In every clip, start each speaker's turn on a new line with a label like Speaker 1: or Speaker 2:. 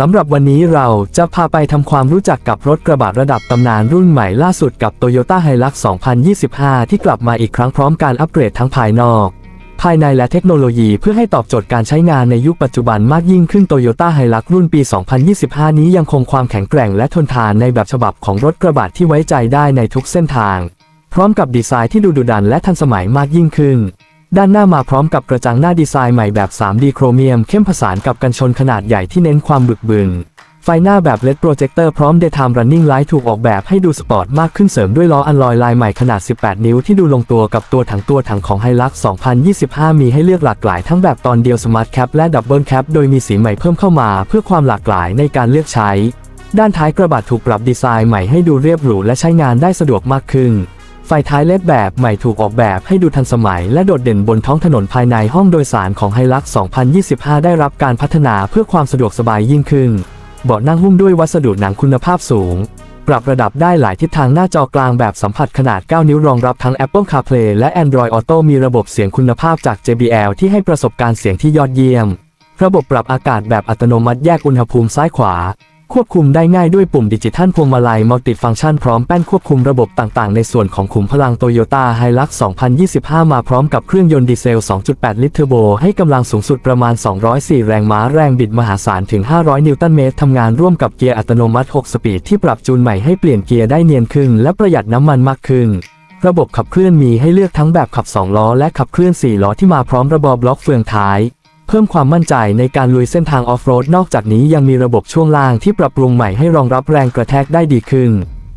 Speaker 1: สำหรับวันนี้เราจะพาไปทำความรู้จักกับรถกระบะระดับตำนานรุ่นใหม่ล่าสุดกับ Toyota Hilux 2025 ที่กลับมาอีกครั้งพร้อมการอัปเกรดทั้งภายนอก ภายในและเทคโนโลยีเพื่อให้ตอบโจทย์การใช้งานในยุคปัจจุบันมากยิ่งขึ้น Toyota Hilux รุ่นปี 2025 นี้ยังคงความแข็งแกร่งและทนทานในแบบฉบับของรถกระบะที่ไว้ใจได้ในทุกเส้นทาง พร้อมกับดีไซน์ที่ดูดุดันและทันสมัยมากยิ่งขึ้น ด้านหน้ามาพร้อมกับกระจังหน้าดีไซน์ใหม่แบบ 3D โครเมียมเข้มผสานกับกันชนขนาดใหญ่ที่เน้นความบึกบึน ไฟหน้าแบบ LED โปรเจคเตอร์พร้อม Daytime Running Light ถูกออกแบบให้ดูสปอร์ตมากขึ้นเสริมด้วยล้ออัลลอยลายใหม่ขนาด 18 นิ้วที่ดูลงตัวกับตัวถังตัวถังของ Hilux 2025 มีให้เลือกหลากหลายทั้งแบบตอนเดียว Smart Cap และ Double Cap โดยมีสีใหม่เพิ่มเข้ามาเพื่อความหลากหลายในการเลือกใช้ ด้านท้ายกระบะถูกปรับดีไซน์ใหม่ให้ดูเรียบหรูและใช้งานได้สะดวกมากขึ้น ไฟท้ายเลดแบบใหม่ถูกออกแบบให้ดูทันสมัย และโดดเด่นบนท้องถนนภายในห้องโดยสารของ Hilux 2025 ได้รับการพัฒนาเพื่อความสะดวกสบายยิ่งขึ้น เบาะนั่งหุ้มด้วยวัสดุหนังคุณภาพสูง ปรับระดับได้หลายทิศทางหน้าจอกลางแบบสัมผัสขนาด 9 นิ้วรองรับทั้ง Apple CarPlay และ Android Auto มีระบบเสียงคุณภาพจาก JBL ที่ให้ประสบการณ์เสียงที่ยอดเยี่ยม ระบบปรับอากาศแบบอัตโนมัติแยกอุณหภูมิซ้ายขวา ควบคุมได้ง่ายด้วยปุ่มดิจิทัลพวงมาลัยมัลติฟังก์ชันพร้อมแป้นควบคุมระบบต่างๆ ในส่วนของขุมพลังโตโยต้าไฮลัก2025 มาพร้อมกับเครื่องยนต์ดีเซล 2.8 ลิตรเทอร์โบ ให้กำลังสูงสุดประมาณ 204 แรงม้าแรงบิดมหาศาลถึง 500 นิวตันเมตรทำงานร่วมกับเกียร์อัตโนมัติ 6 สปีดที่ปรับจูนใหม่ให้เปลี่ยนเกียร์ได้เนียนขึ้น และประหยัดน้ำมันมากขึ้นระบบขับเคลื่อนมีให้เลือกทั้งแบบขับ 2 ล้อ และขับเคลื่อน 4 ล้อที่มาพร้อมระบบบล็อกเฟืองท้าย เพิ่มความมั่นใจในการลุยเส้นทางออฟโรดนอกจากนี้ยังมีระบบช่วงล่างที่ปรับปรุงใหม่ให้รองรับแรงกระแทกได้ดีขึ้น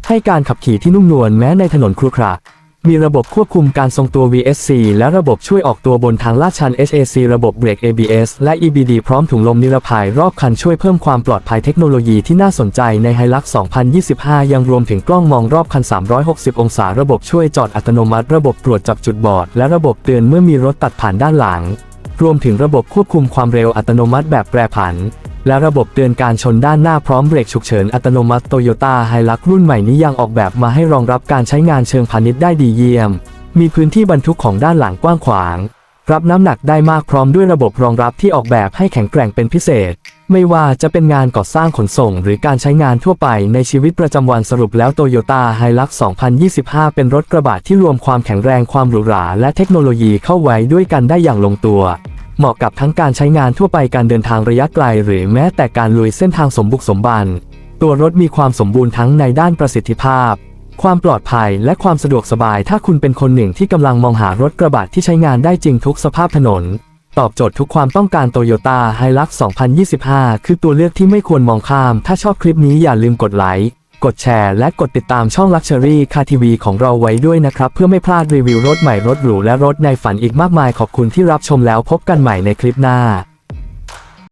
Speaker 1: ให้การขับขี่ที่นุ่มนวลแม้ในถนนครุขระมีระบบควบคุมการทรงตัว VSC และระบบช่วยออกตัวบนทางลาดชัน HAC ระบบเบรก ABS และ EBD พร้อมถุงลมนิรภัยรอบคันช่วยเพิ่มความปลอดภัยเทคโนโลยีที่น่าสนใจใน Hilux 2025 ยังรวมถึงกล้องมองรอบคัน 360 องศา ระบบช่วยจอดอัตโนมัติ ระบบตรวจจับจุดบอด และระบบเตือนเมื่อมีรถตัดผ่านด้านหลัง รวมถึงระบบควบคุมความเร็วอัตโนมัติแบบแปรผัน และระบบเตือนการชนด้านหน้าพร้อมเบรกฉุกเฉินอัตโนมัติโตโยต้าไฮลักรุ่นใหม่นี้ยังออกแบบมาให้รองรับการใช้งานเชิงพาณิชย์ได้ดีเยี่ยม มีพื้นที่บรรทุกของด้านหลังกว้างขวาง รับน้ำหนักได้มากพร้อมด้วยระบบรองรับที่ออกแบบให้แข็งแกร่งเป็นพิเศษ ไม่ว่าจะเป็นงานก่อสร้างขนส่ง หรือการใช้งานทั่วไปในชีวิตประจำวันสรุปแล้วโตโยต้าไฮลัก2025 เป็นรถกระบะที่รวมความแข็งแรงความหรูหราและเทคโนโลยีเข้าไว้ด้วยกันได้อย่างลงตัว เหมาะกับทั้งการใช้งานทั่วไปการเดินทางระยะไกล หรือแม้แต่การลุยเส้นทางสมบุกสมบัน ตัวรถมีความสมบูรณ์ทั้งในด้านประสิทธิภาพ ความปลอดภัยและความสะดวกสบาย ถ้าคุณเป็นคนหนึ่งที่กำลังมองหารถกระบะที่ใช้งานได้จริงทุกสภาพถนน ตอบโจทย์ทุกความต้องการโตโยต้าไฮลัก2025 คือตัวเลือกที่ไม่ควรมองข้าม ถ้าชอบคลิปนี้อย่าลืมกดไลค์ กดแชร์และกดติดตามช่อง Luxury Car TV ของเราไว้ด้วยนะครับ เพื่อไม่พลาดรีวิวรถใหม่รถหรูและรถในฝันอีกมากมายขอบคุณที่รับชมแล้วพบกันใหม่ในคลิปหน้า